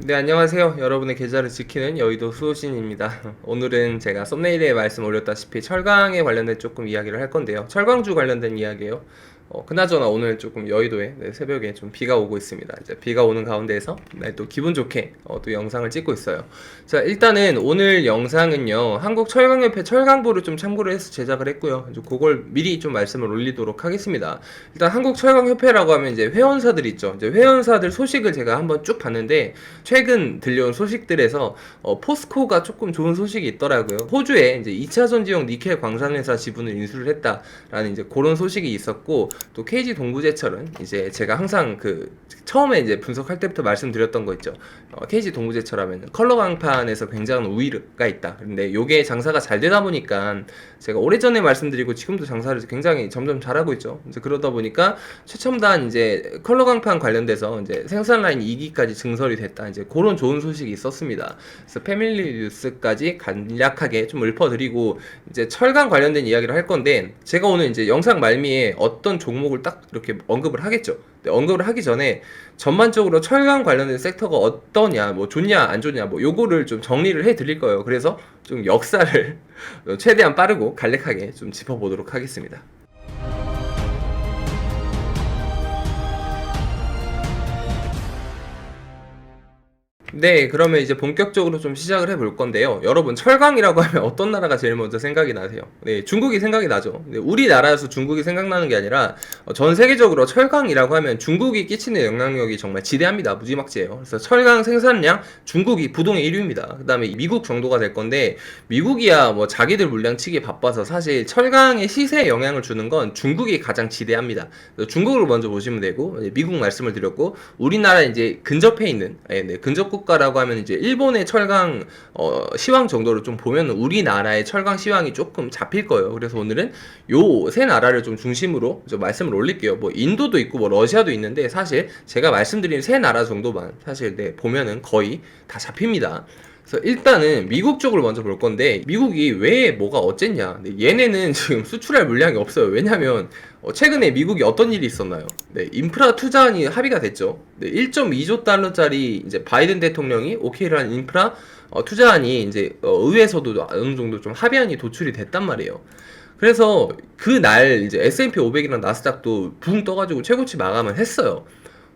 네, 안녕하세요. 여러분의 계좌를 지키는 여의도 수호신입니다. 오늘은 제가 썸네일에 말씀 올렸다시피 철강에 관련된 조금 이야기를 할 건데요. 철강주 관련된 이야기예요. 어, 그나저나 오늘 조금 여의도에 네, 새벽에 좀 비가 오고 있습니다. 이제 비가 오는 가운데에서 네, 또 기분 좋게 어, 또 영상을 찍고 있어요. 자, 일단은 오늘 영상은요. 한국 철강협회 철강부를 좀 참고를 해서 제작을 했고요. 이제 그걸 미리 좀 말씀을 올리도록 하겠습니다. 일단 한국 철강협회라고 하면 이제 회원사들 있죠. 이제 회원사들 소식을 제가 한번 쭉 봤는데 최근 들려온 소식들에서 어, 포스코가 조금 좋은 소식이 있더라고요. 호주에 이제 2차 전지용 니켈 광산회사 지분을 인수를 했다라는 이제 그런 소식이 있었고 또 KG 동부제철은 이제 제가 항상 그 처음에 이제 분석할 때부터 말씀드렸던 거 있죠. 어, KG 동부제철 하면 컬러 강판에서 굉장한 우위가 있다. 근데 요게 장사가 잘 되다 보니까 제가 오래전에 말씀드리고 지금도 장사를 굉장히 점점 잘하고 있죠. 이제 그러다 보니까 최첨단 이제 컬러 강판 관련돼서 이제 생산 라인 2기까지 증설이 됐다. 이제 그런 좋은 소식이 있었습니다. 그래서 패밀리 뉴스까지 간략하게 좀 읊어드리고 이제 철강 관련된 이야기를 할 건데 제가 오늘 이제 영상 말미에 어떤 종목을 딱 이렇게 언급을 하겠죠. 언급을 하기 전에 전반적으로 철강 관련된 섹터가 어떠냐, 뭐 좋냐, 안 좋냐, 뭐 요거를 좀 정리를 해 드릴 거예요. 그래서 좀 역사를 최대한 빠르고 간략하게 좀 짚어보도록 하겠습니다. 네, 그러면 이제 본격적으로 좀 시작을 해볼 건데요. 여러분, 철강이라고 하면 어떤 나라가 제일 먼저 생각이 나세요? 네, 중국이 생각이 나죠. 네, 우리나라에서 중국이 생각나는 게 아니라 어, 전 세계적으로 철강이라고 하면 중국이 끼치는 영향력이 정말 지대합니다. 무지막지해요. 그래서 철강 생산량 중국이 부동의 1위입니다. 그 다음에 미국 정도가 될 건데 미국이야 뭐 자기들 물량 치기 바빠서 사실 철강의 시세에 영향을 주는 건 중국이 가장 지대합니다. 중국을 먼저 보시면 되고 미국 말씀을 드렸고 우리나라 이제 근접해 있는 예, 네, 근접 국 가라고 하면 이제 일본의 철강 어, 시황 정도를 좀 보면 우리나라의 철강 시황이 조금 잡힐 거예요. 그래서 오늘은 요 세 나라를 좀 중심으로 좀 말씀을 올릴게요. 뭐 인도도 있고 뭐 러시아도 있는데 사실 제가 말씀드린 세 나라 정도만 사실 네, 보면은 거의 다 잡힙니다. 그래서 일단은 미국 쪽을 먼저 볼 건데 미국이 왜 뭐가 어쨌냐. 네, 얘네는 지금 수출할 물량이 없어요. 왜냐면 어, 최근에 미국이 어떤 일이 있었나요? 네 인프라 투자안이 합의가 됐죠. 네, 1.2조 달러짜리 이제 바이든 대통령이 오케이를 한 인프라 어, 투자안이 이제 어, 의회에서도 어느 정도 좀 합의안이 도출이 됐단 말이에요. 그래서 그날 이제 S&P 500이랑 나스닥도 붕 떠가지고 최고치 마감을 했어요.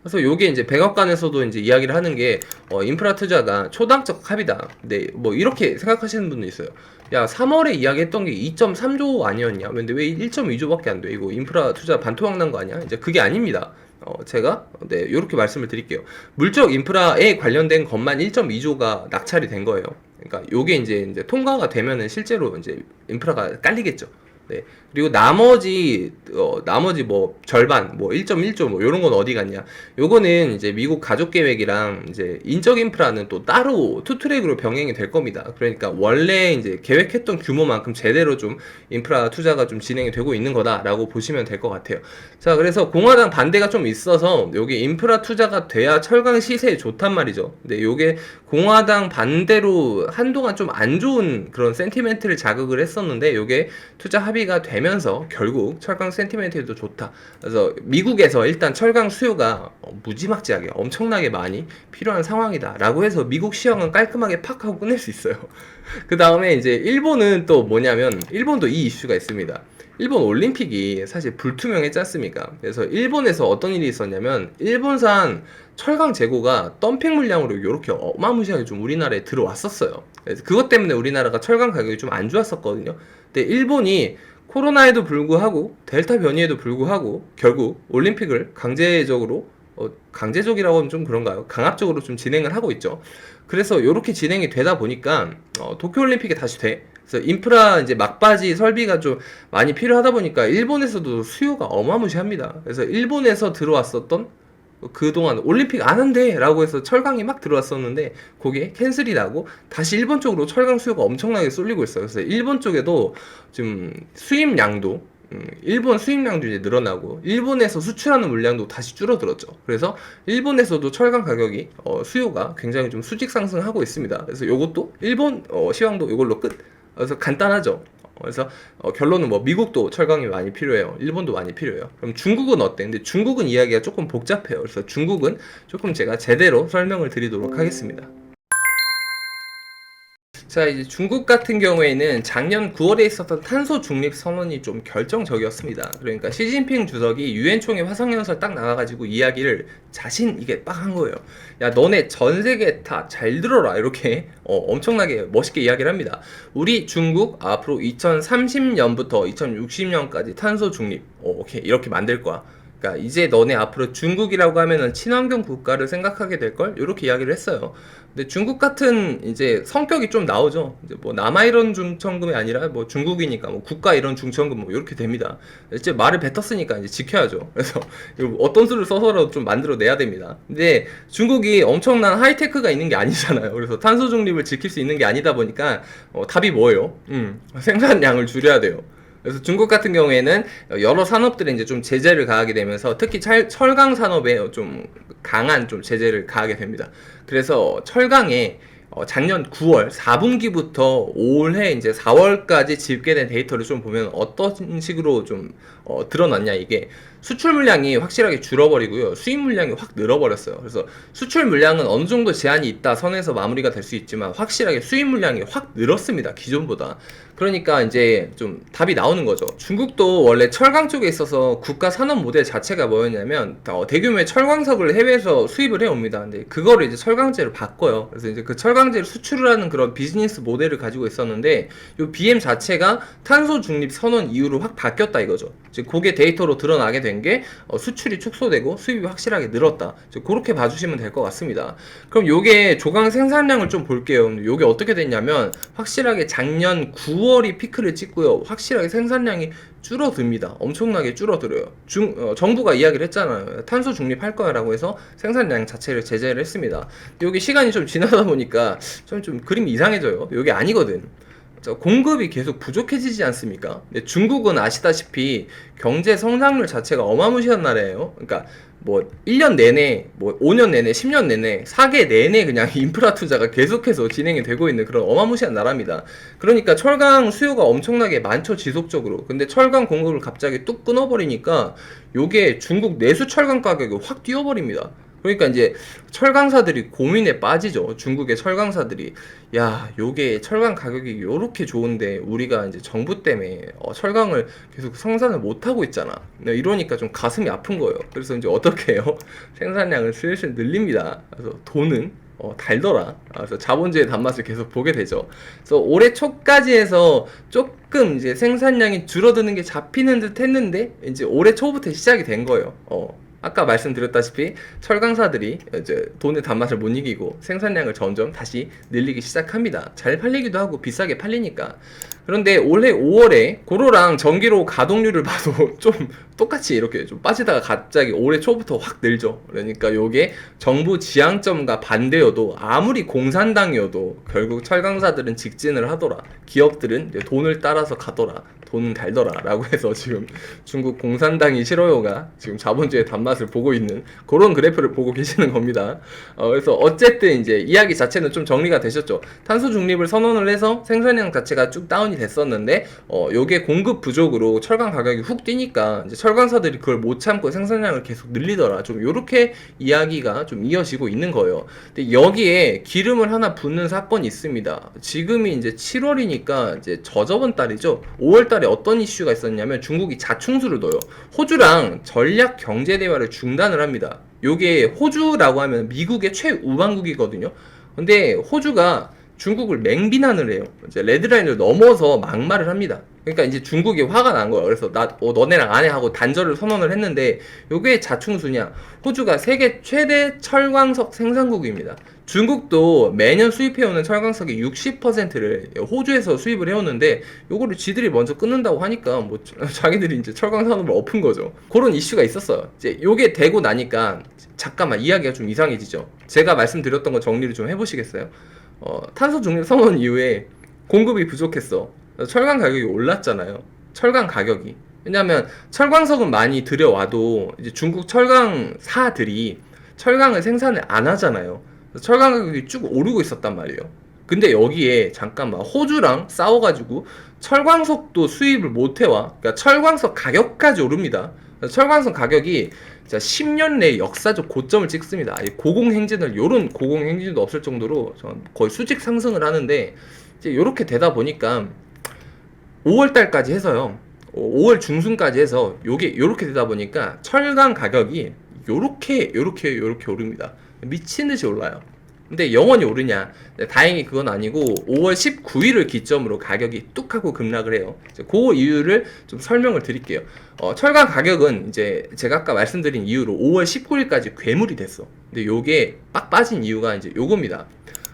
그래서 요게 이제 백악관에서도 이제 이야기를 하는 게 어, 인프라 투자가 초당적 합의다. 근데 뭐 이렇게 생각하시는 분도 있어요. 야 3월에 이야기했던 게 2.3조 아니었냐? 근데 왜 1.2조밖에 안 돼? 이거 인프라 투자 반토막 난 거 아니야? 이제 그게 아닙니다. 어, 제가 네 이렇게 말씀을 드릴게요. 물적 인프라에 관련된 것만 1.2조가 낙찰이 된 거예요. 그러니까 요게 이제 이제 통과가 되면은 실제로 이제 인프라가 깔리겠죠. 네. 그리고 나머지 어 나머지 뭐 절반 뭐 1.1조 뭐 요런 건 어디 갔냐? 요거는 이제 미국 가족 계획이랑 이제 인적 인프라는 또 따로 투 트랙으로 병행이 될 겁니다. 그러니까 원래 이제 계획했던 규모만큼 제대로 좀 인프라 투자가 좀 진행이 되고 있는 거다라고 보시면 될 것 같아요. 자, 그래서 공화당 반대가 좀 있어서 여기 인프라 투자가 돼야 철강 시세에 좋단 말이죠. 근데 요게 공화당 반대로 한동안 좀 안 좋은 그런 센티멘트를 자극을 했었는데 요게 투자 합의 가 되면서 결국 철강 센티멘트도 좋다. 그래서 미국에서 일단 철강 수요가 어, 무지막지하게 엄청나게 많이 필요한 상황이다라고 해서 미국 시황은 깔끔하게 팍 하고 끝낼 수 있어요. 그 다음에 이제 일본은 또 뭐냐면 일본도 이 이슈가 있습니다. 일본 올림픽이 사실 불투명했지 않습니까? 그래서 일본에서 어떤 일이 있었냐면 일본산 철강 재고가 덤핑 물량으로 이렇게 어마무시하게 좀 우리나라에 들어왔었어요. 그래서 그것 때문에 우리나라가 철강 가격이 좀 안 좋았었거든요. 근데 일본이 코로나에도 불구하고 델타 변이에도 불구하고 결국 올림픽을 강제적으로 어, 강제적이라고 하면 좀 그런가요? 강압적으로 좀 진행을 하고 있죠. 그래서 이렇게 진행이 되다 보니까 어, 도쿄올림픽이 다시 돼. 그래서 인프라 이제 막바지 설비가 좀 많이 필요하다 보니까 일본에서도 수요가 어마무시합니다. 그래서 일본에서 들어왔었던 그동안 올림픽 안 한대 라고 해서 철강이 막 들어왔었는데 그게 캔슬이 나고 다시 일본 쪽으로 철강 수요가 엄청나게 쏠리고 있어요. 그래서 일본 쪽에도 지금 수입량도 음, 일본 수입량도 이제 늘어나고 일본에서 수출하는 물량도 다시 줄어들었죠. 그래서 일본에서도 철강 가격이 어, 수요가 굉장히 좀 수직 상승하고 있습니다. 그래서 이것도 일본 어, 시황도 이걸로 끝. 그래서 간단하죠. 그래서 어, 결론은 뭐 미국도 철강이 많이 필요해요. 일본도 많이 필요해요. 그럼 중국은 어때? 근데 중국은 이야기가 조금 복잡해요. 그래서 중국은 조금 제가 제대로 설명을 드리도록 하겠습니다. 자, 이제 중국 같은 경우에는 작년 9월에 있었던 탄소 중립 선언이 좀 결정적이었습니다. 그러니까 시진핑 주석이 유엔 총회 화성 연설 딱 나가 가지고 이야기를 자신 있게 빡 한 거예요. 야, 너네 전 세계 다 잘 들어라. 이렇게 어, 엄청나게 멋있게 이야기를 합니다. 우리 중국 앞으로 2030년부터 2060년까지 탄소 중립, 어, 오케이 이렇게 만들 거야. 그러니까 이제 너네 앞으로 중국이라고 하면은 친환경 국가를 생각하게 될 걸 이렇게 이야기를 했어요. 근데 중국 같은 이제 성격이 좀 나오죠. 이제 뭐 남아 이런 중천금이 아니라 뭐 중국이니까 뭐 국가 이런 중천금 뭐 이렇게 됩니다. 이제 말을 뱉었으니까 이제 지켜야죠. 그래서 어떤 수를 써서라도 좀 만들어 내야 됩니다. 근데 중국이 엄청난 하이테크가 있는 게 아니잖아요. 그래서 탄소 중립을 지킬 수 있는 게 아니다 보니까 어, 답이 뭐예요? 음, 생산량을 줄여야 돼요. 그래서 중국 같은 경우에는 여러 산업들에 이제 좀 제재를 가하게 되면서 특히 철, 철강 산업에 좀 강한 좀 제재를 가하게 됩니다. 그래서 철강에 어, 작년 9월 4분기부터 올해 이제 4월까지 집계된 데이터를 좀 보면 어떤 식으로 좀 어, 드러났냐 이게 수출 물량이 확실하게 줄어버리고요. 수입 물량이 확 늘어버렸어요. 그래서 수출 물량은 어느 정도 제한이 있다 선에서 마무리가 될 수 있지만 확실하게 수입 물량이 확 늘었습니다 기존보다. 그러니까 이제 좀 답이 나오는 거죠. 중국도 원래 철강 쪽에 있어서 국가 산업 모델 자체가 뭐였냐면 어, 대규모의 철광석을 해외에서 수입을 해옵니다. 근데 그거를 이제 철강제로 바꿔요. 그래서 이제 그 철강제를 수출을 하는 그런 비즈니스 모델을 가지고 있었는데 이 BM 자체가 탄소 중립 선언 이후로 확 바뀌었다 이거죠. 즉 그게 데이터로 드러나게 된게 어, 수출이 축소되고 수입이 확실하게 늘었다. 즉 그렇게 봐주시면 될 것 같습니다. 그럼 요게 조강 생산량을 좀 볼게요. 요게 어떻게 됐냐면 확실하게 작년 9월이 피크를 찍고요. 확실하게 생산량이 줄어듭니다. 엄청나게 줄어들어요. 중, 어, 정부가 이야기를 했잖아요. 탄소 중립할 거야라고 해서 생산량 자체를 제재를 했습니다. 여기 시간이 좀 지나다 보니까 좀, 좀 그림이 이상해져요. 여기 아니거든. 저 공급이 계속 부족해지지 않습니까? 근데 중국은 아시다시피 경제 성장률 자체가 어마무시한 나라예요. 그러니까 뭐 1년 내내, 뭐 5년 내내, 10년 내내, 4개 내내 그냥 인프라 투자가 계속해서 진행이 되고 있는 그런 어마무시한 나라입니다. 그러니까 철강 수요가 엄청나게 많죠, 지속적으로. 근데 철강 공급을 갑자기 뚝 끊어버리니까 요게 중국 내수 철강 가격이 확 뛰어버립니다. 그러니까 이제 철강사들이 고민에 빠지죠. 중국의 철강사들이 야, 요게 철강 가격이 요렇게 좋은데 우리가 이제 정부 때문에 어, 철강을 계속 생산을 못 하고 있잖아. 네, 이러니까 좀 가슴이 아픈 거예요. 그래서 이제 어떻게 해요? 생산량을 슬슬 늘립니다. 그래서 돈은 어, 달더라. 그래서 자본주의 단맛을 계속 보게 되죠. 그래서 올해 초까지 해서 조금 이제 생산량이 줄어드는 게 잡히는 듯 했는데 이제 올해 초부터 시작이 된 거예요. 어, 아까 말씀드렸다시피 철강사들이 이제 돈의 단맛을 못 이기고 생산량을 점점 다시 늘리기 시작합니다. 잘 팔리기도 하고 비싸게 팔리니까. 그런데 올해 5월에 고로랑 전기로 가동률을 봐도 좀 똑같이 이렇게 좀 빠지다가 갑자기 올해 초부터 확 늘죠. 그러니까 요게 정부 지향점과 반대여도 아무리 공산당이어도 결국 철강사들은 직진을 하더라. 기업들은 돈을 따라서 가더라. 돈은 달더라. 라고 해서 지금 중국 공산당이 싫어요가 지금 자본주의 단맛을 보고 있는 그런 그래프를 보고 계시는 겁니다. 어, 그래서 어쨌든 이제 이야기 자체는 좀 정리가 되셨죠. 탄소 중립을 선언을 해서 생산량 자체가 쭉 다운이 됐었는데 어, 요게 공급 부족으로 철강 가격이 훅 뛰니까 이제 철 강사들이 그걸 못 참고 생산량을 계속 늘리더라. 좀 요렇게 이야기가 좀 이어지고 있는 거예요. 근데 여기에 기름을 하나 붓는 사건이 있습니다. 지금이 이제 7월이니까 이제 저저번 달이죠. 5월 달에 어떤 이슈가 있었냐면 중국이 자충수를 넣어요. 호주랑 전략 경제 대화를 중단을 합니다. 요게 호주라고 하면 미국의 최우방국이거든요. 근데 호주가 중국을 맹비난을 해요. 이제 레드라인을 넘어서 막말을 합니다. 그러니까 이제 중국이 화가 난 거예요. 그래서 나 어, 너네랑 안 해 하고 단절을 선언을 했는데 요게 자충수냐? 호주가 세계 최대 철광석 생산국입니다. 중국도 매년 수입해오는 철광석의 60%를 호주에서 수입을 해오는데 요거를 지들이 먼저 끊는다고 하니까 뭐 자기들이 이제 철강 산업을 엎은 거죠. 그런 이슈가 있었어요. 이제 요게 되고 나니까 잠깐만 이야기가 좀 이상해지죠. 제가 말씀드렸던 거 정리를 좀 해보시겠어요? 어, 탄소 중립 선언 이후에 공급이 부족했어. 철강 가격이 올랐잖아요. 철강 가격이. 왜냐하면 철광석은 많이 들여와도 이제 중국 철강사들이 철강을 생산을 안 하잖아요. 철강 가격이 쭉 오르고 있었단 말이에요. 근데 여기에 잠깐만 호주랑 싸워가지고 철광석도 수입을 못 해와. 그러니까 철광석 가격까지 오릅니다. 철광석 가격이 자 10년 내에 역사적 고점을 찍습니다. 이 고공행진을 요런 고공행진도 없을 정도로 전 거의 수직 상승을 하는데 이제 이렇게 되다 보니까 5월 달까지 해서요. 5월 중순까지 해서 요게 요렇게 되다 보니까 철강 가격이 요렇게 요렇게 요렇게 오릅니다. 미친 듯이 올라요. 근데 영원히 오르냐? 네, 다행히 그건 아니고 5월 19일을 기점으로 가격이 뚝 하고 급락을 해요. 그 이유를 좀 설명을 드릴게요. 어, 철강 가격은 이제 제가 아까 말씀드린 이유로 5월 19일까지 괴물이 됐어. 근데 요게 빡 빠진 이유가 이제 요겁니다.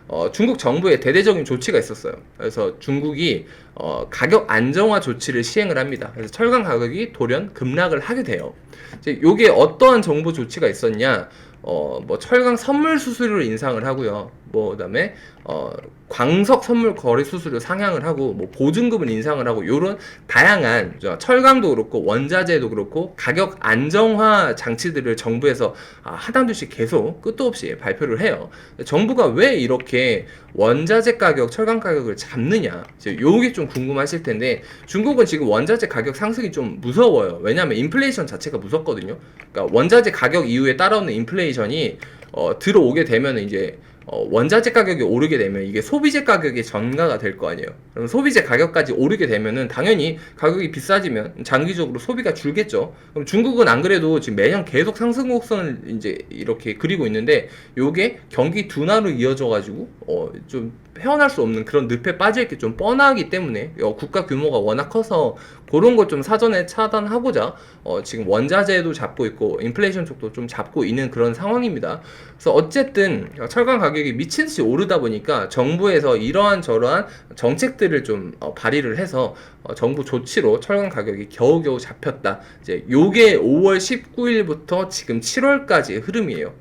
어, 중국 정부의 대대적인 조치가 있었어요. 그래서 중국이 어, 가격 안정화 조치를 시행을 합니다. 그래서 철강 가격이 돌연 급락을 하게 돼요. 이제 요게 어떠한 정부 조치가 있었냐? 어, 뭐 철강 선물 수수료를 인상을 하고요. 뭐 그다음에 어, 광석 선물 거래 수수료 상향을 하고 뭐 보증금을 인상을 하고 요런 다양한 저 철강도 그렇고 원자재도 그렇고 가격 안정화 장치들을 정부에서 아, 하나둘씩 계속 끝도 없이 발표를 해요. 정부가 왜 이렇게 원자재 가격, 철강 가격을 잡느냐? 이제 요게 좀 궁금하실 텐데 중국은 지금 원자재 가격 상승이 좀 무서워요. 왜냐하면 인플레이션 자체가 무섭거든요. 그러니까 원자재 가격 이후에 따라오는 인플레이션이 어, 들어오게 되면 이제 어, 원자재 가격이 오르게 되면 이게 소비재 가격이 전가가 될 거 아니에요. 그럼 소비재 가격까지 오르게 되면은 당연히 가격이 비싸지면 장기적으로 소비가 줄겠죠. 그럼 중국은 안 그래도 지금 매년 계속 상승 곡선을 이제 이렇게 그리고 있는데 요게 경기 둔화로 이어져 가지고 어, 좀 헤어날 수 없는 그런 늪에 빠질 게좀 뻔하기 때문에 어, 국가 규모가 워낙 커서 그런 걸 좀 사전에 차단하고자 어, 지금 원자재도 잡고 있고 인플레이션 쪽도 좀 잡고 있는 그런 상황입니다. 그래서 어쨌든 철강 가격 이 미친 듯이 오르다 보니까 정부에서 이러한 저러한 정책들을 좀 어, 발의를 해서 어, 정부 조치로 철강 가격이 겨우겨우 잡혔다. 이제 요게 5월 19일부터 지금 7월까지 흐름이에요.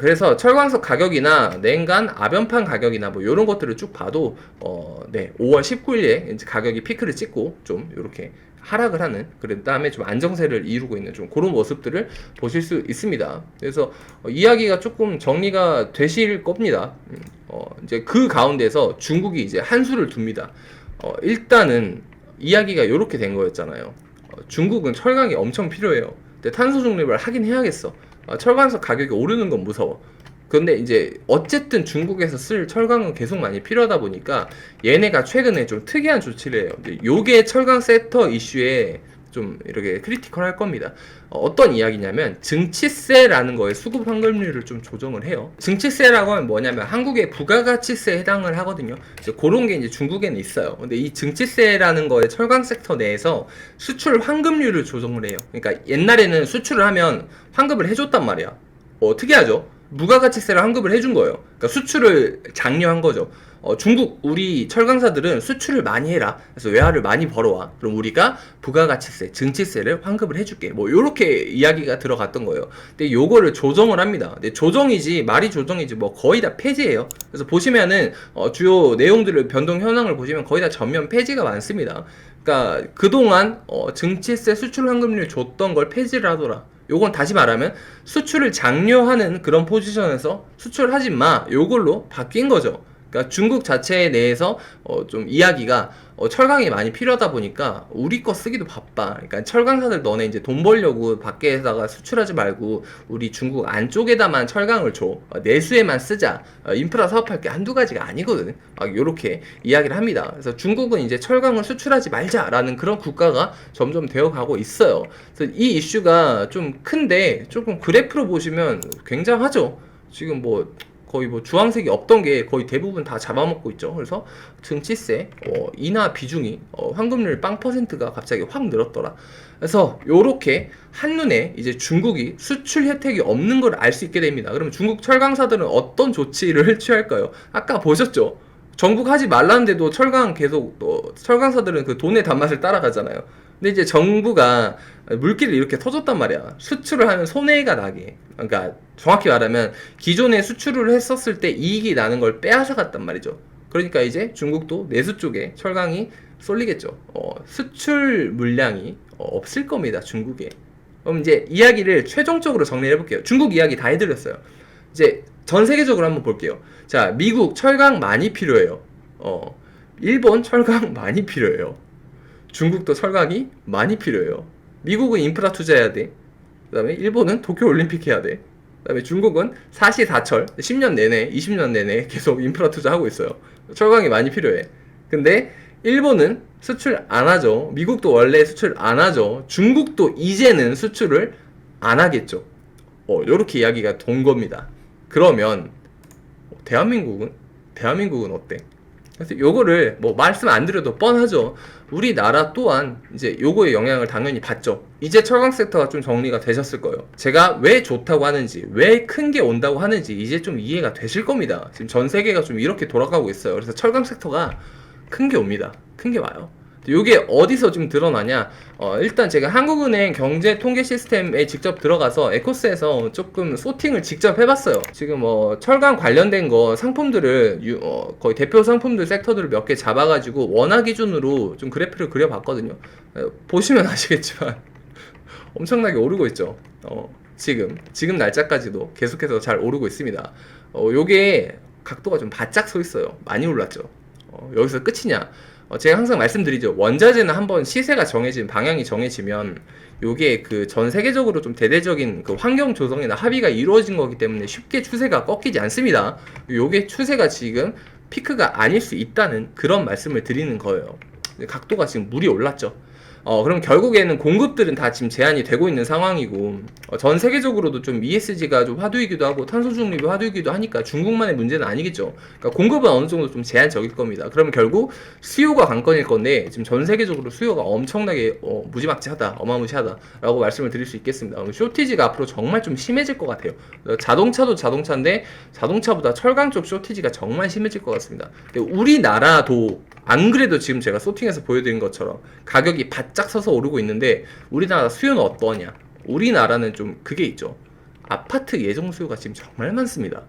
그래서 철광석 가격이나 냉간 아변판 가격이나 뭐 이런 것들을 쭉 봐도 어, 네 5월 19일에 이제 가격이 피크를 찍고 좀 이렇게 하락을 하는 그 다음에 좀 안정세를 이루고 있는 좀 그런 모습들을 보실 수 있습니다. 그래서 어, 이야기가 조금 정리가 되실 겁니다. 음, 어, 이제 그 가운데서 중국이 이제 한 수를 둡니다. 어, 일단은 이야기가 이렇게 된 거였잖아요. 어, 중국은 철강이 엄청 필요해요. 근데 탄소 중립을 하긴 해야겠어. 아, 철강석 가격이 오르는 건 무서워. 근데 이제 어쨌든 중국에서 쓸 철강은 계속 많이 필요하다 보니까 얘네가 최근에 좀 특이한 조치를 해요. 요게 철강 세터 이슈에 좀 이렇게 크리티컬 할 겁니다. 어, 떤 이야기냐면 증치세라는 거에 수급 환급률을 좀 조정을 해요. 증치세라고 하면 뭐냐면 한국의 부가가치세에 해당을 하거든요. 이제 그런 게 이제 중국에는 있어요. 근데 이 증치세라는 거에 철강 섹터 내에서 수출 환급률을 조정을 해요. 그러니까 옛날에는 수출을 하면 환급을 해줬단 말이야. 어, 특이하죠? 무가가치세를 환급을 해준 거예요. 그러니까 수출을 장려한 거죠. 어, 중국 우리 철강사들은 수출을 많이 해라. 그래서 외화를 많이 벌어와. 그럼 우리가 부가가치세, 증치세를 환급을 해줄게. 뭐 요렇게 이야기가 들어갔던 거예요. 근데 요거를 조정을 합니다. 근데 조정이지 말이 조정이지 뭐 거의 다 폐지예요. 그래서 보시면은 어, 주요 내용들을 변동 현황을 보시면 거의 다 전면 폐지가 많습니다. 그러니까 그동안 어, 증치세 수출 환급률 줬던 걸 폐지를 하더라. 요건 다시 말하면 수출을 장려하는 그런 포지션에서 수출하지 마. 요걸로 바뀐 거죠. 그러니까 중국 자체 내에서 어, 좀 이야기가 어, 철강이 많이 필요하다 보니까 우리 거 쓰기도 바빠. 그러니까 철강사들 너네 이제 돈 벌려고 밖에다가 수출하지 말고 우리 중국 안쪽에다만 철강을 줘. 어, 내수에만 쓰자. 어, 인프라 사업할 게 한두 가지가 아니거든. 막 요렇게 이야기를 합니다. 그래서 중국은 이제 철강을 수출하지 말자라는 그런 국가가 점점 되어 가고 있어요. 그래서 이 이슈가 좀 큰데 조금 그래프로 보시면 굉장하죠. 지금 뭐 거의 뭐 주황색이 없던 게 거의 대부분 다 잡아먹고 있죠. 그래서 증치세 어, 인하 비중이 어, 환급률 빵 퍼센트가 갑자기 확 늘었더라. 그래서 요렇게 한눈에 이제 중국이 수출 혜택이 없는 걸 알 수 있게 됩니다. 그러면 중국 철강사들은 어떤 조치를 취할까요? 아까 보셨죠? 정부가 하지 말라는데도 철강 계속 어, 철강사들은 그 돈의 단맛을 따라가잖아요. 근데 이제 정부가 물기를 이렇게 터줬단 말이야. 수출을 하면 손해가 나게. 그러니까 정확히 말하면 기존에 수출을 했었을 때 이익이 나는 걸 빼앗아갔단 말이죠. 그러니까 이제 중국도 내수 쪽에 철강이 쏠리겠죠. 어, 수출 물량이 어, 없을 겁니다. 중국에. 그럼 이제 이야기를 최종적으로 정리해 볼게요. 중국 이야기 다 해드렸어요. 이제 전 세계적으로 한번 볼게요. 자, 미국 철강 많이 필요해요. 어, 일본 철강 많이 필요해요. 중국도 철강이 많이 필요해요. 미국은 인프라 투자해야 돼. 그다음에 일본은 도쿄 올림픽 해야 돼. 그다음에 중국은 사시사철 10년 내내 20년 내내 계속 인프라 투자하고 있어요. 철강이 많이 필요해. 근데 일본은 수출 안 하죠. 미국도 원래 수출 안 하죠. 중국도 이제는 수출을 안 하겠죠. 어, 요렇게 이야기가 돈 겁니다. 그러면 대한민국은 대한민국은 어때? 그래서 요거를 뭐 말씀 안 드려도 뻔하죠. 우리나라 또한 이제 요거의 영향을 당연히 받죠. 이제 철강 섹터가 좀 정리가 되셨을 거예요. 제가 왜 좋다고 하는지, 왜 큰 게 온다고 하는지 이제 좀 이해가 되실 겁니다. 지금 전 세계가 좀 이렇게 돌아가고 있어요. 그래서 철강 섹터가 큰 게 옵니다. 큰 게 와요. 이게 어디서 좀 드러나냐? 어, 일단 제가 한국은행 경제 통계 시스템에 직접 들어가서 에코스에서 조금 소팅을 직접 해봤어요. 지금 뭐 철강 관련된 거 상품들을 유- 어, 거의 대표 상품들 섹터들을 몇 개 잡아가지고 원화 기준으로 좀 그래프를 그려봤거든요. 어, 보시면 아시겠지만 엄청나게 오르고 있죠. 어, 지금 지금 날짜까지도 계속해서 잘 오르고 있습니다. 어, 요게 각도가 좀 바짝 서 있어요. 많이 올랐죠. 어, 여기서 끝이냐? 어, 제가 항상 말씀드리죠. 원자재는 한번 시세가 정해진 방향이 정해지면 요게 그 전 세계적으로 좀 대대적인 그 환경 조성이나 합의가 이루어진 거기 때문에 쉽게 추세가 꺾이지 않습니다. 요게 추세가 지금 피크가 아닐 수 있다는 그런 말씀을 드리는 거예요. 각도가 지금 물이 올랐죠. 어, 그럼 결국에는 공급들은 다 지금 제한이 되고 있는 상황이고, 어, 전 세계적으로도 좀 ESG가 좀 화두이기도 하고, 탄소 중립이 화두이기도 하니까 중국만의 문제는 아니겠죠. 그러니까 공급은 어느 정도 좀 제한적일 겁니다. 그러면 결국 수요가 관건일 건데, 지금 전 세계적으로 수요가 엄청나게 어, 무지막지하다, 어마무시하다라고 말씀을 드릴 수 있겠습니다. 쇼티지가 앞으로 정말 좀 심해질 것 같아요. 어, 자동차도 자동차인데, 자동차보다 철강 쪽 쇼티지가 정말 심해질 것 같습니다. 우리나라도 안 그래도 지금 제가 소팅해서 보여드린 것처럼 가격이 바짝 서서 오르고 있는데 우리나라 수요는 어떠냐? 우리나라는 좀 그게 있죠. 아파트 예정 수요가 지금 정말 많습니다.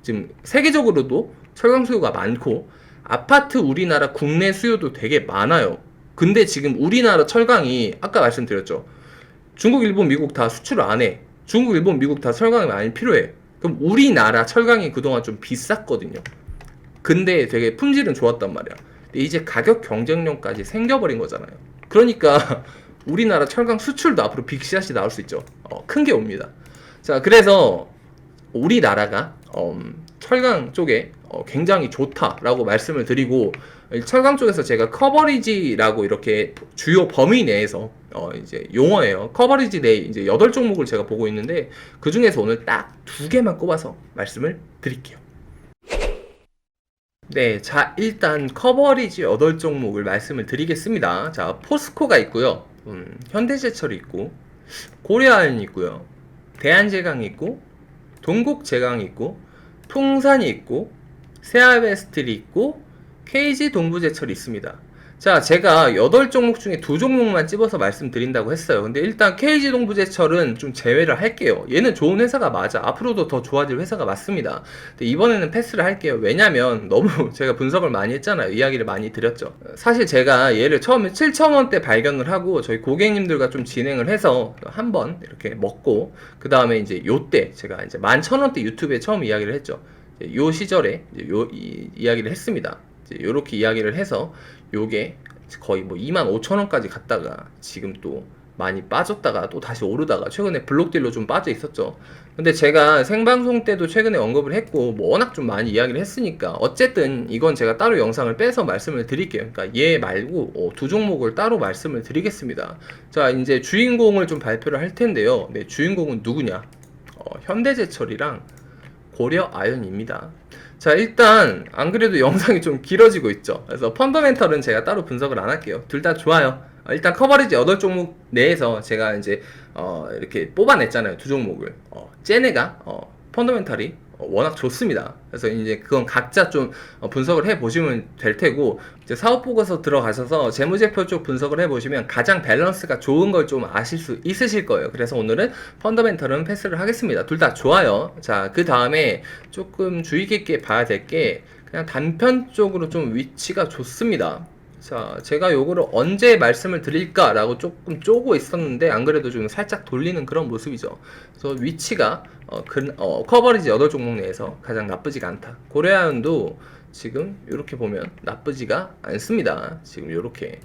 지금 세계적으로도 철강 수요가 많고 아파트 우리나라 국내 수요도 되게 많아요. 근데 지금 우리나라 철강이 아까 말씀드렸죠. 중국, 일본, 미국 다 수출을 안 해. 중국, 일본, 미국 다 철강이 많이 필요해. 그럼 우리나라 철강이 그동안 좀 비쌌거든요. 근데 되게 품질은 좋았단 말이야. 근데 이제 가격 경쟁력까지 생겨버린 거잖아요. 그러니까 우리나라 철강 수출도 앞으로 빅시앗이 나올 수 있죠. 어, 큰 게 옵니다. 자, 그래서 우리나라가 음, 철강 쪽에 어, 굉장히 좋다라고 말씀을 드리고 이 철강 쪽에서 제가 커버리지라고 이렇게 주요 범위 내에서 어, 이제 용어예요. 커버리지 내 이제 여덟 종목을 제가 보고 있는데 그 중에서 오늘 딱 두 개만 꼽아서 말씀을 드릴게요. 네, 자 일단 커버리지 8종목을 말씀을 드리겠습니다. 자 포스코가 있고요, 음, 현대제철이 있고, 고려아연이 있고요, 대한제강이 있고, 동국제강이 있고, 통산이 있고, 세아베스틸이 있고, KG 동부제철이 있습니다. 자, 제가 8종목 중에 두 종목만 집어서 말씀드린다고 했어요. 근데 일단 KG 동부제철은 좀 제외를 할게요. 얘는 좋은 회사가 맞아. 앞으로도 더 좋아질 회사가 맞습니다. 근데 이번에는 패스를 할게요. 왜냐면 너무 제가 분석을 많이 했잖아요. 이야기를 많이 드렸죠. 사실 제가 얘를 처음에 7,000원대 발견을 하고 저희 고객님들과 좀 진행을 해서 한번 이렇게 먹고 그 다음에 이제 요때 제가 이제 11,000원대 유튜브에 처음 이야기를 했죠. 요 시절에 요 이, 이야기를 했습니다. 이제 요렇게 이야기를 해서 요게 거의 뭐 2만 5천 원까지 갔다가 지금 또 많이 빠졌다가 또 다시 오르다가 최근에 블록딜로 좀 빠져 있었죠. 근데 제가 생방송 때도 최근에 언급을 했고 뭐 워낙 좀 많이 이야기를 했으니까 어쨌든 이건 제가 따로 영상을 빼서 말씀을 드릴게요. 그러니까 얘 말고 어, 두 종목을 따로 말씀을 드리겠습니다. 자 이제 주인공을 좀 발표를 할 텐데요. 네 주인공은 누구냐? 어, 현대제철이랑 고려아연입니다. 자 일단 안 그래도 영상이 좀 길어지고 있죠. 그래서 펀더멘털은 제가 따로 분석을 안 할게요. 둘 다 좋아요. 어, 일단 커버리지 8종목 내에서 제가 이제 어, 이렇게 뽑아냈잖아요. 두 종목을. 어, 쟤네가 어, 펀더멘털이 어, 워낙 좋습니다. 그래서 이제 그건 각자 좀 어, 분석을 해 보시면 될 테고 이제 사업 보고서 들어가셔서 재무제표 쪽 분석을 해 보시면 가장 밸런스가 좋은 걸 좀 아실 수 있으실 거예요. 그래서 오늘은 펀더멘털은 패스를 하겠습니다. 둘 다 좋아요. 자 그 다음에 조금 주의 깊게 봐야 될 게 그냥 단편 쪽으로 좀 위치가 좋습니다. 자, 제가 요거를 언제 말씀을 드릴까라고 조금 쪼고 있었는데 안 그래도 좀 살짝 돌리는 그런 모습이죠. 그래서 위치가 어, 근, 어, 커버리지 8종목 내에서 가장 나쁘지가 않다. 고려아연도 지금 이렇게 보면 나쁘지가 않습니다. 지금 이렇게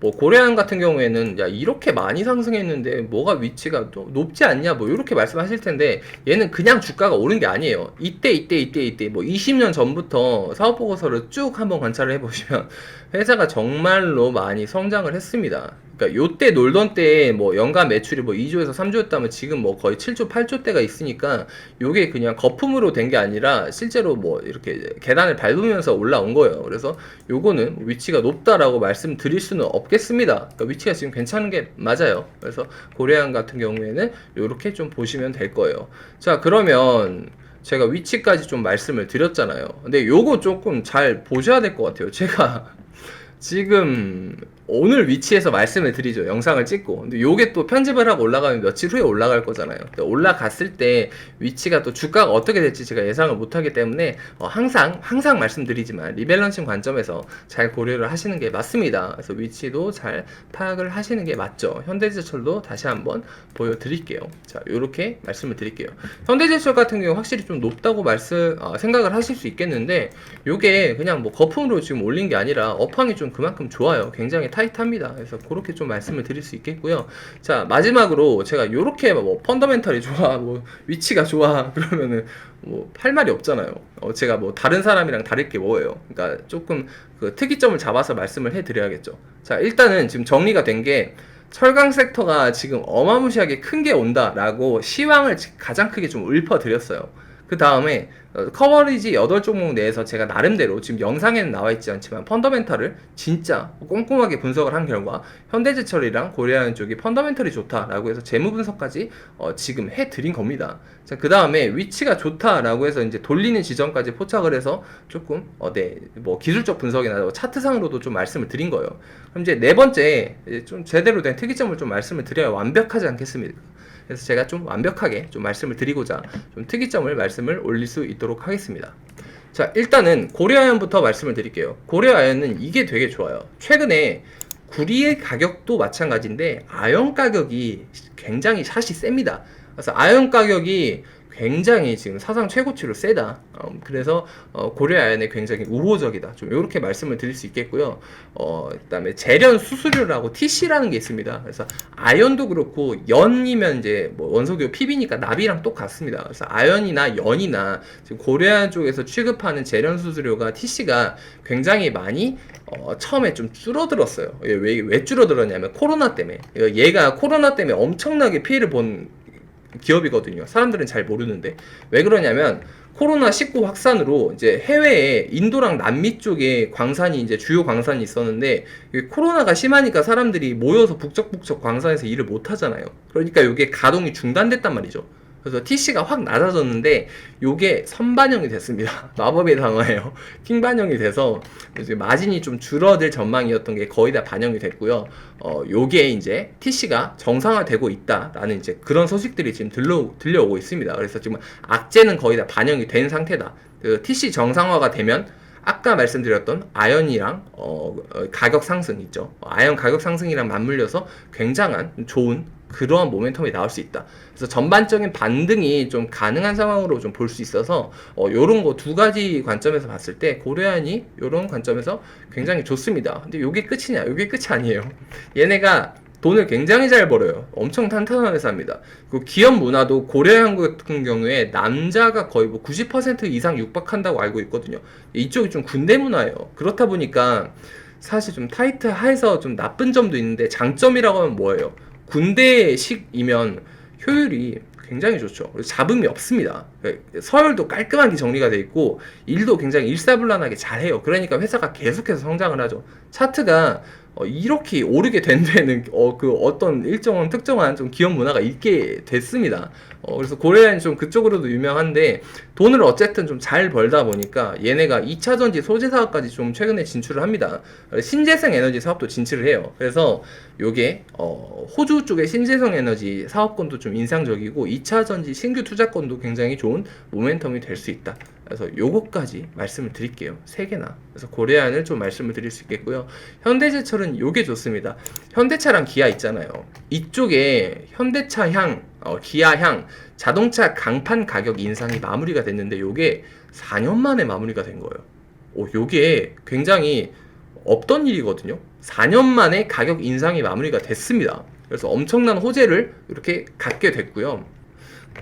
뭐 고려한 같은 경우에는 야 이렇게 많이 상승했는데 뭐가 위치가 또 높지 않냐 뭐 이렇게 말씀하실 텐데 얘는 그냥 주가가 오른 게 아니에요. 이때 이때 이때 이때 뭐 20년 전부터 사업 보고서를 쭉 한번 관찰을 해보시면 회사가 정말로 많이 성장을 했습니다. 그러니까 요때 놀던 때뭐 연간 매출이 뭐 2조에서 3조였다면 지금 뭐 거의 7조, 8조 대가 있으니까 요게 그냥 거품으로 된 게 아니라 실제로 뭐 이렇게 계단을 밟으면서 올라온 거예요. 그래서 요거는 위치가 높다라고 말씀드릴 수는 없겠습니다. 그러니까 위치가 지금 괜찮은 게 맞아요. 그래서 고려한 같은 경우에는 요렇게 좀 보시면 될 거예요. 자, 그러면 제가 위치까지 좀 말씀을 드렸잖아요. 근데 요거 조금 잘 보셔야 될 것 같아요. 제가 지금 오늘 위치에서 말씀을 드리죠. 영상을 찍고. 근데 요게 또 편집을 하고 올라가면 며칠 후에 올라갈 거잖아요. 올라갔을 때 위치가 또 주가가 어떻게 될지 제가 예상을 못 하기 때문에 어, 항상 항상 말씀드리지만 리밸런싱 관점에서 잘 고려를 하시는 게 맞습니다. 그래서 위치도 잘 파악을 하시는 게 맞죠. 현대제철도 다시 한번 보여 드릴게요. 자, 요렇게 말씀을 드릴게요. 현대제철 같은 경우 확실히 좀 높다고 말씀 어, 생각을 하실 수 있겠는데 요게 그냥 뭐 거품으로 지금 올린 게 아니라 업황이 좀 그만큼 좋아요. 굉장히 타이트합니다. 그래서 그렇게 좀 말씀을 드릴 수 있겠고요. 자 마지막으로 제가 요렇게 뭐 펀더멘털이 좋아, 뭐 위치가 좋아 그러면은 뭐 할 말이 없잖아요. 어, 제가 뭐 다른 사람이랑 다를 게 뭐예요? 그러니까 조금 그 특이점을 잡아서 말씀을 해드려야겠죠. 자 일단은 지금 정리가 된 게 철강 섹터가 지금 어마무시하게 큰 게 온다라고 시황을 가장 크게 좀 읊어드렸어요. 그 다음에 어, 커버리지 8종목 내에서 제가 나름대로 지금 영상에는 나와 있지 않지만 펀더멘탈을 진짜 꼼꼼하게 분석을 한 결과 현대제철이랑 고려하는 쪽이 펀더멘털이 좋다라고 해서 재무 분석까지 어, 지금 해드린 겁니다. 자, 그 다음에 위치가 좋다라고 해서 이제 돌리는 지점까지 포착을 해서 조금 어, 네, 뭐 기술적 분석이나 뭐 차트상으로도 좀 말씀을 드린 거예요. 그럼 이제 네 번째 좀 제대로 된 특이점을 좀 말씀을 드려야 완벽하지 않겠습니까? 그래서 제가 좀 완벽하게 좀 말씀을 드리고자 좀 특이점을 말씀을 올릴 수 있도록 하겠습니다. 자, 일단은 고려아연부터 말씀을 드릴게요. 고려아연은 이게 되게 좋아요. 최근에 구리의 가격도 마찬가지인데 아연 가격이 굉장히 샷이 셉니다. 그래서 아연 가격이 굉장히 지금 사상 최고치로 세다. 어, 그래서 어, 고려 아연에 굉장히 우호적이다. 좀 이렇게 말씀을 드릴 수 있겠고요. 어, 그다음에 재련 수수료라고 TC라는 게 있습니다. 그래서 아연도 그렇고 연이면 이제 뭐 원석유 PB니까 납이랑 똑같습니다. 그래서 아연이나 연이나 지금 고려 아연 쪽에서 취급하는 재련 수수료가 TC가 굉장히 많이 어, 처음에 좀 줄어들었어요. 예, 왜, 왜 줄어들었냐면 코로나 때문에 얘가 코로나 때문에 엄청나게 피해를 본 기업이거든요. 사람들은 잘 모르는데 왜 그러냐면 코로나 19 확산으로 이제 해외에 인도랑 남미 쪽에 광산이 이제 주요 광산이 있었는데 코로나가 심하니까 사람들이 모여서 북적북적 광산에서 일을 못 하잖아요. 그러니까 이게 가동이 중단됐단 말이죠. 그래서 TC가 확 낮아졌는데 요게 선반영이 됐습니다. 마법의 단어예요. 킹 반영이 돼서 이제 마진이 좀 줄어들 전망이었던 게 거의 다 반영이 됐고요. 어, 요게 이제 TC가 정상화되고 있다라는 이제 그런 소식들이 지금 들려, 들려오고 있습니다. 그래서 지금 악재는 거의 다 반영이 된 상태다. 그 TC 정상화가 되면 아까 말씀드렸던 아연이랑 어, 어, 가격 상승 있죠. 아연 가격 상승이랑 맞물려서 굉장한 좋은 그러한 모멘텀이 나올 수 있다. 그래서 전반적인 반등이 좀 가능한 상황으로 좀 볼 수 있어서 어, 요런 거두 가지 관점에서 봤을 때 고려안이 요런 관점에서 굉장히 좋습니다. 근데 요게 끝이냐? 요게 끝이 아니에요. 얘네가 돈을 굉장히 잘 벌어요. 엄청 탄탄한 회사입니다. 그 기업 문화도 고려한 같은 경우에 남자가 거의 뭐 90% 이상 육박한다고 알고 있거든요. 이쪽이 좀 군대 문화예요. 그렇다 보니까 사실 좀 타이트해서 좀 나쁜 점도 있는데 장점이라고 하면 뭐예요? 군대식이면 효율이 굉장히 좋죠. 잡음이 없습니다. 서열도 깔끔하게 정리가 돼 있고 일도 굉장히 일사불란하게 잘해요. 그러니까 회사가 계속해서 성장을 하죠. 차트가 어, 이렇게 오르게 된 데는 어, 그 어떤 일정한 특정한 좀 기업 문화가 있게 됐습니다. 어, 그래서 고려아연이 좀 그쪽으로도 유명한데 돈을 어쨌든 좀 잘 벌다 보니까 얘네가 2차 전지 소재 사업까지 좀 최근에 진출을 합니다. 신재생 에너지 사업도 진출을 해요. 그래서 요게 어, 호주 쪽의 신재생 에너지 사업권도 좀 인상적이고 2차 전지 신규 투자권도 굉장히 좋은 모멘텀이 될 수 있다. 그래서 요거까지 말씀을 드릴게요. 세 개나. 그래서 고려안을 좀 말씀을 드릴 수 있겠고요. 현대제철은 요게 좋습니다. 현대차랑 기아 있잖아요. 이쪽에 현대차 향, 어, 기아 향, 자동차 강판 가격 인상이 마무리가 됐는데 요게 4년 만에 마무리가 된 거예요. 오, 요게 굉장히 없던 일이거든요. 4년 만에 가격 인상이 마무리가 됐습니다. 그래서 엄청난 호재를 이렇게 갖게 됐고요.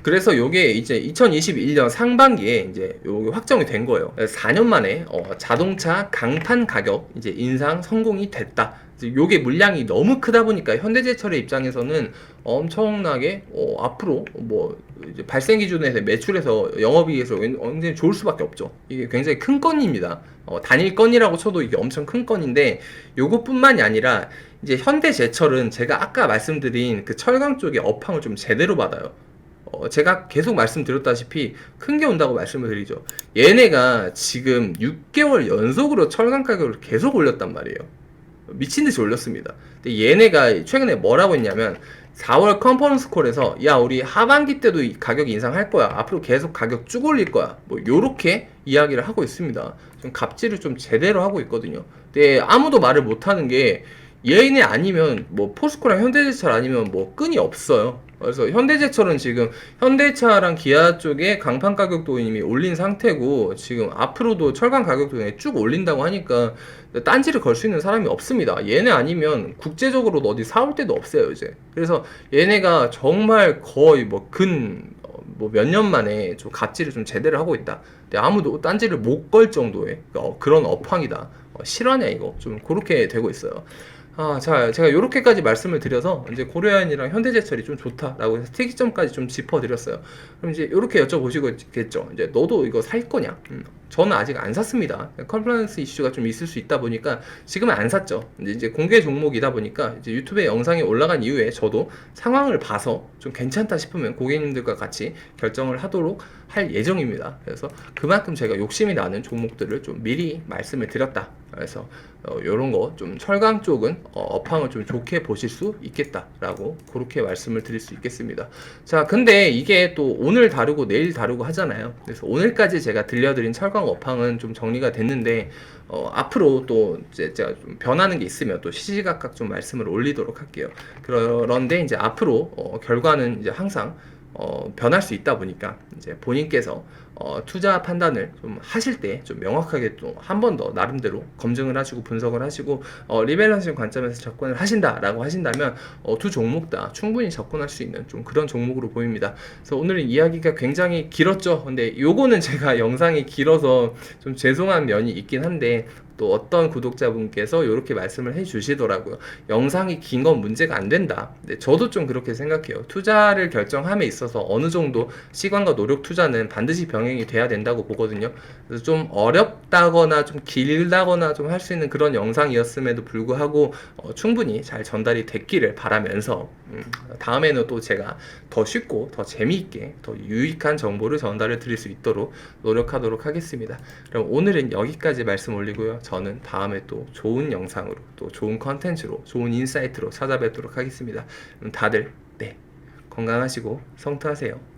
그래서 요게 이제 2021년 상반기에 이제 요게 확정이 된 거예요. 그래서 4년 만에 어, 자동차 강판 가격 이제 인상 성공이 됐다. 요게 물량이 너무 크다 보니까 현대제철의 입장에서는 엄청나게 어, 앞으로 뭐 발생 기준에서 매출에서 영업이익에서 굉장히 좋을 수밖에 없죠. 이게 굉장히 큰 건입니다. 어, 단일 건이라고 쳐도 이게 엄청 큰 건인데 요것뿐만이 아니라 이제 현대제철은 제가 아까 말씀드린 그 철강 쪽에 업황을 좀 제대로 받아요. 어, 제가 계속 말씀드렸다시피 큰 게 온다고 말씀을 드리죠. 얘네가 지금 6개월 연속으로 철강 가격을 계속 올렸단 말이에요. 미친 듯이 올렸습니다. 근데 얘네가 최근에 뭐라고 했냐면 4월 컨퍼런스 콜에서 야 우리 하반기 때도 이 가격 인상할 거야. 앞으로 계속 가격 쭉 올릴 거야. 뭐 요렇게 이야기를 하고 있습니다. 좀 갑질을 좀 제대로 하고 있거든요. 근데 아무도 말을 못 하는 게 얘네 아니면 뭐 포스코랑 현대제철 아니면 뭐 끈이 없어요. 그래서 현대제철은 지금 현대차랑 기아 쪽에 강판 가격도 이미 올린 상태고 지금 앞으로도 철강 가격도 쭉 올린다고 하니까 딴지를 걸 수 있는 사람이 없습니다. 얘네 아니면 국제적으로 어디 사올 데도 없어요 이제. 그래서 얘네가 정말 거의 뭐근 뭐몇년 만에 좀 갑질을 좀 제대로 하고 있다. 근데 아무도 딴지를 못 걸 정도의 어, 그런 업황이다. 어, 실화냐 이거 좀 그렇게 되고 있어요. 아, 자, 제가 이렇게까지 말씀을 드려서 이제 고려아연이랑 현대제철이 좀 좋다라고 해서 특이점까지 좀 짚어드렸어요. 그럼 이제 이렇게 여쭤보시겠죠. 이제 너도 이거 살 거냐? 음, 저는 아직 안 샀습니다. 컨플런스 이슈가 좀 있을 수 있다 보니까 지금은 안 샀죠. 이제 공개 종목이다 보니까 이제 유튜브에 영상이 올라간 이후에 저도 상황을 봐서 좀 괜찮다 싶으면 고객님들과 같이 결정을 하도록 할 예정입니다. 그래서 그만큼 제가 욕심이 나는 종목들을 좀 미리 말씀을 드렸다. 그래서 어, 이런 거 좀 철강 쪽은 어, 업황을 좀 좋게 보실 수 있겠다라고 그렇게 말씀을 드릴 수 있겠습니다. 자, 근데 이게 또 오늘 다루고 내일 다루고 하잖아요. 그래서 오늘까지 제가 들려드린 철강 업황은 좀 정리가 됐는데 어, 앞으로 또 이제 제가 좀 변하는 게 있으면 또 시시각각 좀 말씀을 올리도록 할게요. 그런데 이제 앞으로 어, 결과는 이제 항상 어, 변할 수 있다 보니까 이제 본인께서 어, 투자 판단을 좀 하실 때 좀 명확하게 또 한 번 더 나름대로 검증을 하시고 분석을 하시고 어, 리밸런싱 관점에서 접근을 하신다라고 하신다면 어, 두 종목 다 충분히 접근할 수 있는 좀 그런 종목으로 보입니다. 그래서 오늘은 이야기가 굉장히 길었죠. 근데 요거는 제가 영상이 길어서 좀 죄송한 면이 있긴 한데 또 어떤 구독자분께서 이렇게 말씀을 해 주시더라고요. 영상이 긴 건 문제가 안 된다. 근데 저도 좀 그렇게 생각해요. 투자를 결정함에 있어서 어느 정도 시간과 노력 투자는 반드시 병행이 돼야 된다고 보거든요. 그래서 좀 어렵다거나 좀 길다거나 좀 할 수 있는 그런 영상이었음에도 불구하고 어, 충분히 잘 전달이 됐기를 바라면서 음, 다음에는 또 제가 더 쉽고 더 재미있게 더 유익한 정보를 전달을 드릴 수 있도록 노력하도록 하겠습니다. 그럼 오늘은 여기까지 말씀 올리고요. 저는 다음에 또 좋은 영상으로 또 좋은 컨텐츠로 좋은 인사이트로 찾아뵙도록 하겠습니다. 다들 네 건강하시고 성투하세요.